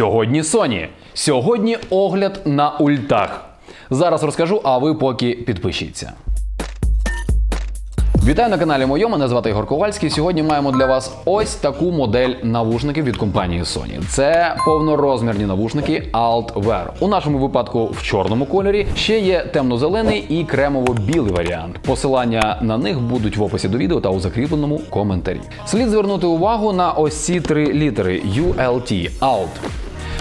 Сьогодні Sony. Сьогодні огляд на ультах. Зараз розкажу, а ви поки підпишіться. Вітаю на каналі моєму, мене звати Ігор Ковальський. Сьогодні маємо для вас ось таку модель навушників від компанії Sony. Це повнорозмірні навушники Alt-Wear. У нашому випадку в чорному кольорі ще є темно-зелений і кремово-білий варіант. Посилання на них будуть в описі до відео та у закріпленому коментарі. Слід звернути увагу на ось ці три літери ULT Alt.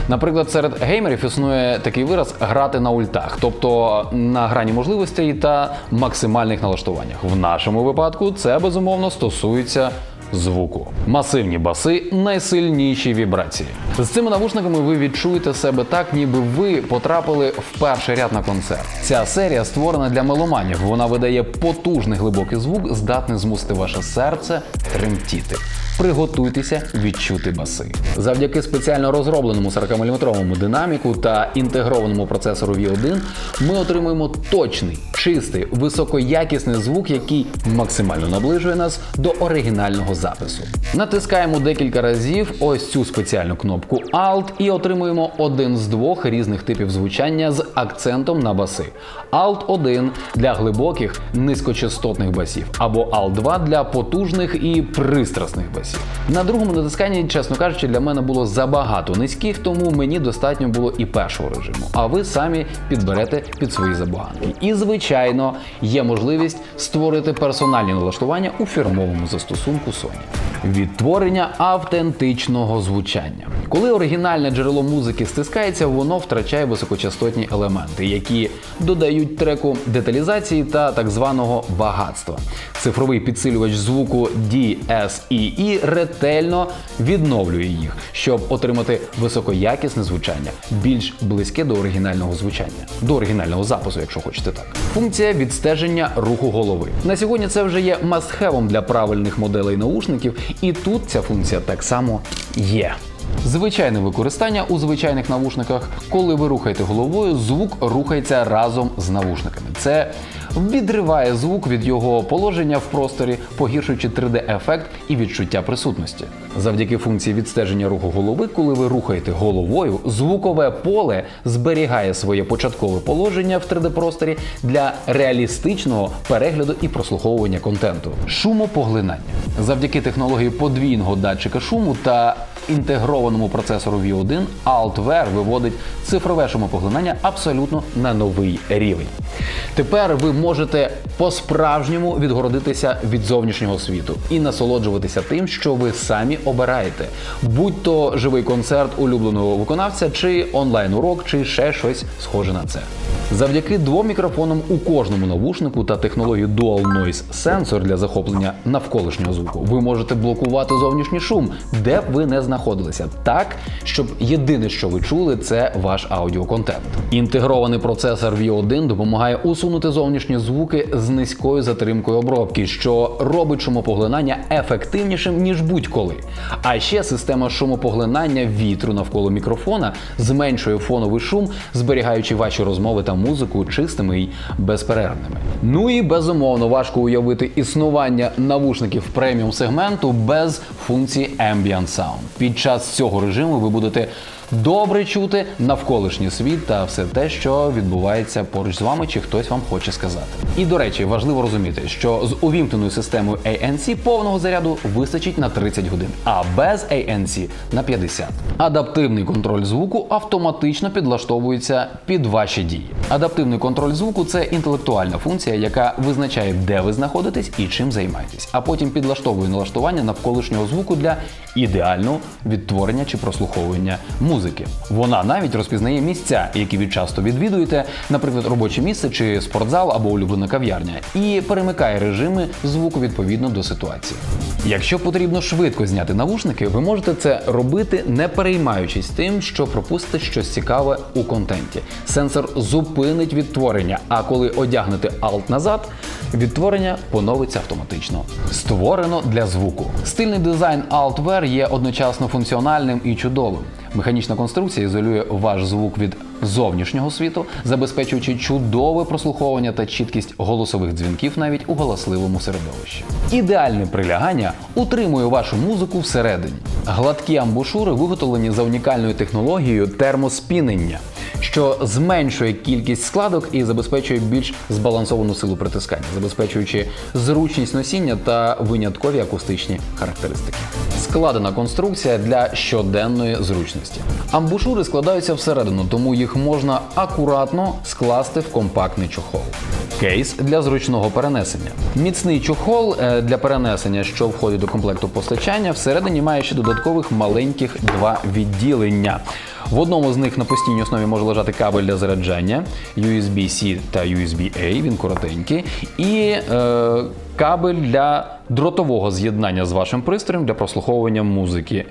Наприклад, серед геймерів існує такий вираз грати на ультах, тобто на грані можливостей та максимальних налаштуваннях. В нашому випадку це безумовно стосується звуку. Масивні баси, найсильніші вібрації. З цими навушниками ви відчуєте себе так, ніби ви потрапили в перший ряд на концерт. Ця серія створена для меломанів. Вона видає потужний глибокий звук, здатний змусити ваше серце тремтіти. Приготуйтеся відчути баси. Завдяки спеціально розробленому 40-мм динаміку та інтегрованому процесору V1 ми отримуємо точний, чистий, високоякісний звук, який максимально наближує нас до оригінального запису. Натискаємо декілька разів ось цю спеціальну кнопку Alt і отримуємо один з двох різних типів звучання з акцентом на баси. Alt 1 для глибоких низькочастотних басів, або Alt 2 для потужних і пристрасних басів. На другому натисканні, чесно кажучи, для мене було забагато низьких, тому мені достатньо було і першого режиму. А ви самі підберете під свої забаганки. І звичайно, є можливість створити персональні налаштування у фірмовому застосунку Sony. Відтворення автентичного звучання. Коли оригінальне джерело музики стискається, воно втрачає високочастотні елементи, які додають треку деталізації та так званого багатства. Цифровий підсилювач звуку DSEE ретельно відновлює їх, щоб отримати високоякісне звучання, більш близьке до оригінального звучання, до оригінального запису, якщо хочете так. Функція відстеження руху голови. На сьогодні це вже є must-have для правильних моделей наушників, і тут ця функція так само є. Звичайне використання у звичайних навушниках, коли ви рухаєте головою, звук рухається разом з навушниками. Це відриває звук від його положення в просторі, погіршуючи 3D-ефект і відчуття присутності. Завдяки функції відстеження руху голови, коли ви рухаєте головою, звукове поле зберігає своє початкове положення в 3D-просторі для реалістичного перегляду і прослуховування контенту. Шумопоглинання завдяки технології подвійного датчика шуму та інтегрованому процесору V1 Altware виводить цифрове шумопоглинання абсолютно на новий рівень. Тепер ви можете по-справжньому відгородитися від зовнішнього світу і насолоджуватися тим, що ви самі обираєте, будь то живий концерт улюбленого виконавця, чи онлайн-урок, чи ще щось схоже на це. Завдяки двом мікрофонам у кожному навушнику та технології Dual Noise Sensor для захоплення навколишнього звуку ви можете блокувати зовнішній шум, де б ви не знаходилися, так щоб єдине, що ви чули, це ваш аудіоконтент. Інтегрований процесор V1 допомагає усунути зовнішні звуки з низькою затримкою обробки, що робить шумопоглинання ефективнішим ніж будь-коли. А ще система шумопоглинання вітру навколо мікрофона зменшує фоновий шум, зберігаючи ваші розмови та музику чистими і безперервними. Ну і безумовно важко уявити існування навушників преміум сегменту без функції Ambient Sound. Під час цього режиму ви будете добре чути навколишній світ та все те, що відбувається поруч з вами, чи хтось вам хоче сказати. І до речі, важливо розуміти, що з увімкненою системою ANC повного заряду вистачить на 30 годин, а без ANC на 50. Адаптивний контроль звуку автоматично підлаштовується під ваші дії. Адаптивний контроль звуку це інтелектуальна функція, яка визначає, де ви знаходитесь і чим займаєтесь, а потім підлаштовує налаштування навколишнього звуку для ідеального відтворення чи прослуховування музики. Вона навіть розпізнає місця, які ви часто відвідуєте, наприклад, робоче місце чи спортзал або улюблена кав'ярня, і перемикає режими звуку відповідно до ситуації. Якщо потрібно швидко зняти навушники, ви можете це робити, не переймаючись тим, що пропустите щось цікаве у контенті. Сенсор зупинить відтворення, а коли одягнете Alt назад, відтворення поновиться автоматично. Створено для звуку. Стильний дизайн Altware є одночасно функціональним і чудовим. Механічна конструкція ізолює ваш звук від зовнішнього світу, забезпечуючи чудове прослуховування та чіткість голосових дзвінків навіть у галасливому середовищі. Ідеальне прилягання утримує вашу музику всередині. Гладкі амбушури виготовлені за унікальною технологією термоспінення, що зменшує кількість складок і забезпечує більш збалансовану силу притискання, забезпечуючи зручність носіння та виняткові акустичні характеристики. Складена конструкція для щоденної зручності. Амбушури складаються всередину, тому їх можна акуратно скласти в компактний чохол. Кейс для зручного перенесення. Міцний чохол е, для перенесення, що входить до комплекту постачання, всередині має ще додаткових маленьких два відділення. В одному з них на постійній основі може лежати кабель для заряджання USB-C та USB-A, він коротенький, і е, кабель для дротового з'єднання з вашим пристроєм для прослуховування музики.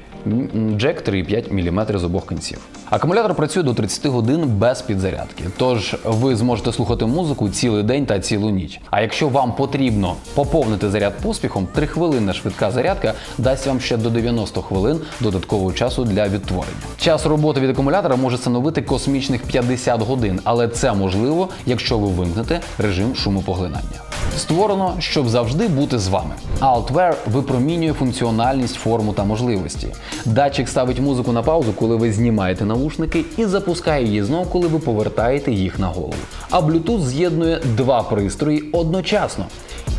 Джек 3,5 мм з обох кінців. Акумулятор працює до 30 годин без підзарядки, тож ви зможете слухати музику цілий день та цілу ніч. А якщо вам потрібно поповнити заряд поспіхом, 3 хвилинна швидка зарядка дасть вам ще до 90 хвилин додаткового часу для відтворення. Час роботи від акумулятора може становити космічних 50 годин, але це можливо, якщо ви вимкнете режим шумопоглинання. Створено, щоб завжди бути з вами. Altware випромінює функціональність, форму та можливості. Датчик ставить музику на паузу, коли ви знімаєте навушники, і запускає її знов, коли ви повертаєте їх на голову. А Bluetooth з'єднує два пристрої одночасно.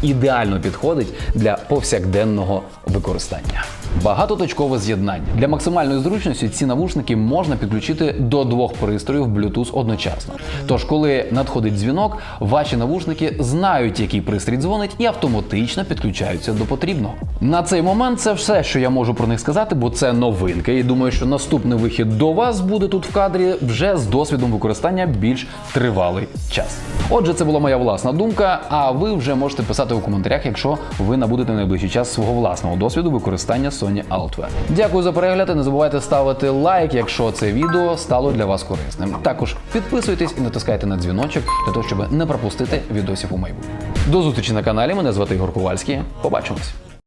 Ідеально підходить для повсякденного використання. Багатоточкове з'єднання для максимальної зручності ці навушники можна підключити до двох пристроїв Bluetooth одночасно. Тож, коли надходить дзвінок, ваші навушники знають, який пристрій дзвонить, і автоматично підключаються до потрібного. На цей момент це все, що я можу про них сказати, бо це новинки. І думаю, що наступний вихід до вас буде тут в кадрі вже з досвідом використання більш тривалий час. Отже, це була моя власна думка. А ви вже можете писати у коментарях, якщо ви набудете найближчий час свого власного досвіду використання Sony Altware. Дякую за перегляд. і Не забувайте ставити лайк, якщо це відео стало для вас корисним. Також підписуйтесь і натискайте на дзвіночок для того, щоб не пропустити відосів у майбутньому. До зустрічі на каналі. Мене звати Ігор Ковальський. Побачимось.